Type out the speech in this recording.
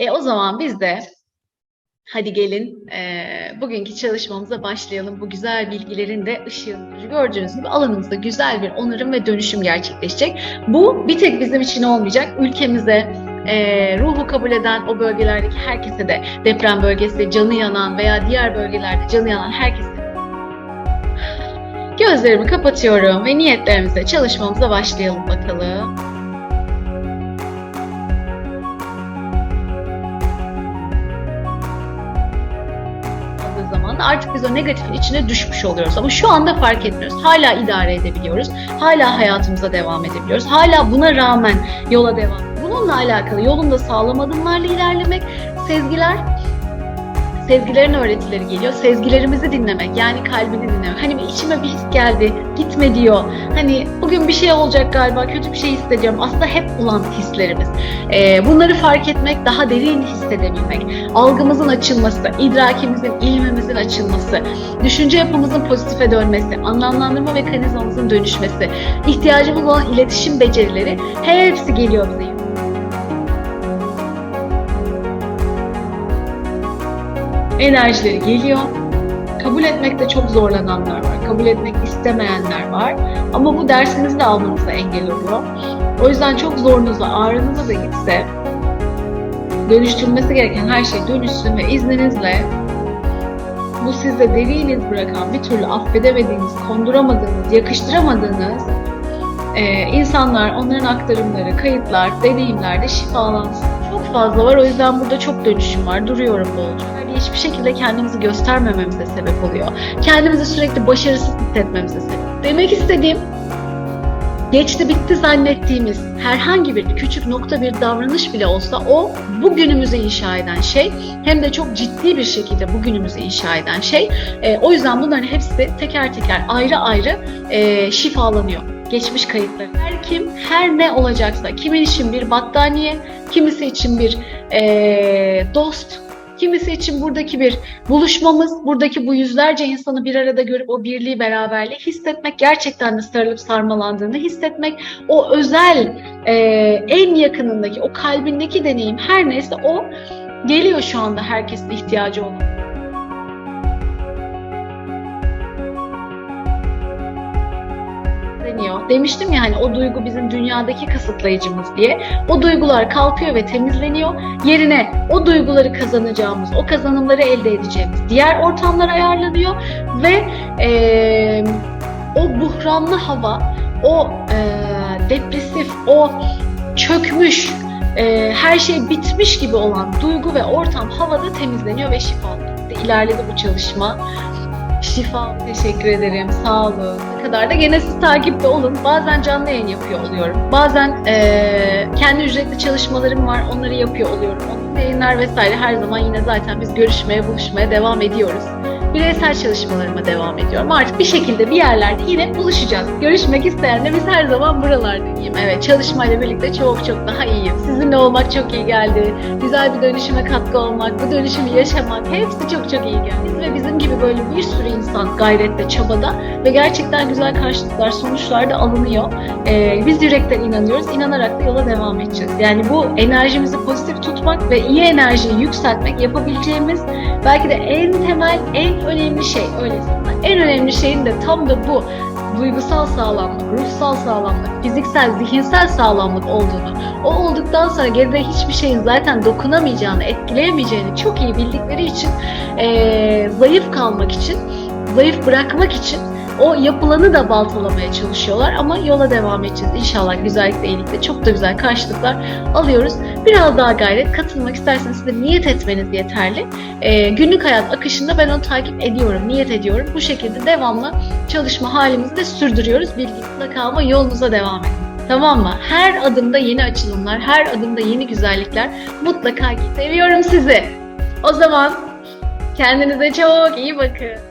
E, o zaman biz de hadi gelin e, bugünkü çalışmamıza başlayalım. Bu güzel bilgilerin de ışığını gördüğünüz gibi alanımızda güzel bir onarım ve dönüşüm gerçekleşecek. Bu bir tek bizim için olmayacak. Ülkemize, e, ruhu kabul eden o bölgelerdeki herkese de deprem bölgesi canı yanan veya diğer bölgelerde canı yanan herkese Gözlerimi kapatıyorum ve niyetlerimize, çalışmamıza başlayalım bakalım. Aldığı zaman da artık biz o negatifin içine düşmüş oluyoruz. Ama şu anda fark etmiyoruz. Hala idare edebiliyoruz. Hala hayatımıza devam edebiliyoruz. Hala buna rağmen yola devam Bununla alakalı yolunda sağlam adımlarla ilerlemek, sezgiler sezgilerin öğretileri geliyor. Sezgilerimizi dinlemek, yani kalbini dinlemek. Hani içime bir his geldi, gitme diyor. Hani bugün bir şey olacak galiba, kötü bir şey hissediyorum. Aslında hep olan hislerimiz. Ee, bunları fark etmek, daha derin hissedebilmek, algımızın açılması, idrakimizin, ilmimizin açılması, düşünce yapımızın pozitife dönmesi, anlamlandırma mekanizmamızın dönüşmesi, ihtiyacımız olan iletişim becerileri hepsi geliyor bize. Enerjileri geliyor. Kabul etmekte çok zorlananlar var. Kabul etmek istemeyenler var. Ama bu dersinizi de almanıza engel oluyor. O yüzden çok zorunuza, ağrınıza da gitse dönüştürülmesi gereken her şey dönüşsün ve izninizle bu sizde derin iz bırakan bir türlü affedemediğiniz, konduramadığınız, yakıştıramadığınız e, insanlar, onların aktarımları, kayıtlar, deneyimlerde şifalansın. Çok fazla var o yüzden burada çok dönüşüm var. Duruyorum bolca. Yani hiçbir şekilde kendimizi göstermememize sebep oluyor. Kendimizi sürekli başarısız hissetmemize sebep. Demek istediğim geçti bitti zannettiğimiz herhangi bir küçük nokta bir davranış bile olsa o bugünümüzü inşa eden şey hem de çok ciddi bir şekilde bugünümüzü inşa eden şey. E, o yüzden bunların hepsi teker teker ayrı ayrı e, şifalanıyor geçmiş kayıtları. Her kim, her ne olacaksa, kimin için bir battaniye, kimisi için bir e, dost, kimisi için buradaki bir buluşmamız, buradaki bu yüzlerce insanı bir arada görüp o birliği beraberliği hissetmek, gerçekten de sarılıp sarmalandığını hissetmek, o özel, e, en yakınındaki, o kalbindeki deneyim her neyse o geliyor şu anda herkesin ihtiyacı olan. Deniyor. Demiştim ya hani o duygu bizim dünyadaki kısıtlayıcımız diye. O duygular kalkıyor ve temizleniyor. Yerine o duyguları kazanacağımız, o kazanımları elde edeceğimiz diğer ortamlar ayarlanıyor ve e, o buhranlı hava, o e, depresif, o çökmüş, e, her şey bitmiş gibi olan duygu ve ortam havada temizleniyor ve şifalanıyor. İlerledi bu çalışma. Şifa teşekkür ederim. Sağ olun. Ne kadar da gene siz takipte olun. Bazen canlı yayın yapıyor oluyorum. Bazen eee, kendi ücretli çalışmalarım var. Onları yapıyor oluyorum. Onun yayınlar vesaire her zaman yine zaten biz görüşmeye, buluşmaya devam ediyoruz. Bireysel çalışmalarıma devam ediyorum. Artık bir şekilde bir yerlerde yine buluşacağız. Görüşmek isteyenler biz her zaman buralardayım. Evet çalışmayla birlikte çok çok daha iyiyim. Sizinle olmak çok iyi geldi. Güzel bir dönüşüme katkı olmak, bu dönüşümü yaşamak hepsi çok çok iyi geldi. Ve bizim gibi böyle bir sürü insan gayrette, çabada ve gerçekten güzel karşılıklar, sonuçlar da alınıyor. Ee, biz yürekten inanıyoruz. İnanarak da yola devam edeceğiz. Yani bu enerjimizi pozitif tutmak ve iyi enerjiyi yükseltmek yapabileceğimiz belki de en temel, en önemli şey öyle söyleyeyim. En önemli şeyin de tam da bu duygusal sağlamlık, ruhsal sağlamlık, fiziksel, zihinsel sağlamlık olduğunu, o olduktan sonra geride hiçbir şeyin zaten dokunamayacağını, etkileyemeyeceğini çok iyi bildikleri için eee, zayıf kalmak için, zayıf bırakmak için o yapılanı da baltalamaya çalışıyorlar ama yola devam edeceğiz. İnşallah güzellikle iyilikle çok da güzel karşılıklar alıyoruz. Biraz daha gayret katılmak isterseniz size niyet etmeniz yeterli. Ee, günlük hayat akışında ben onu takip ediyorum, niyet ediyorum. Bu şekilde devamlı çalışma halimizi de sürdürüyoruz. Bilgi mutlaka ama yolunuza devam edin. Tamam mı? Her adımda yeni açılımlar, her adımda yeni güzellikler mutlaka. Seviyorum sizi. O zaman kendinize çok iyi bakın.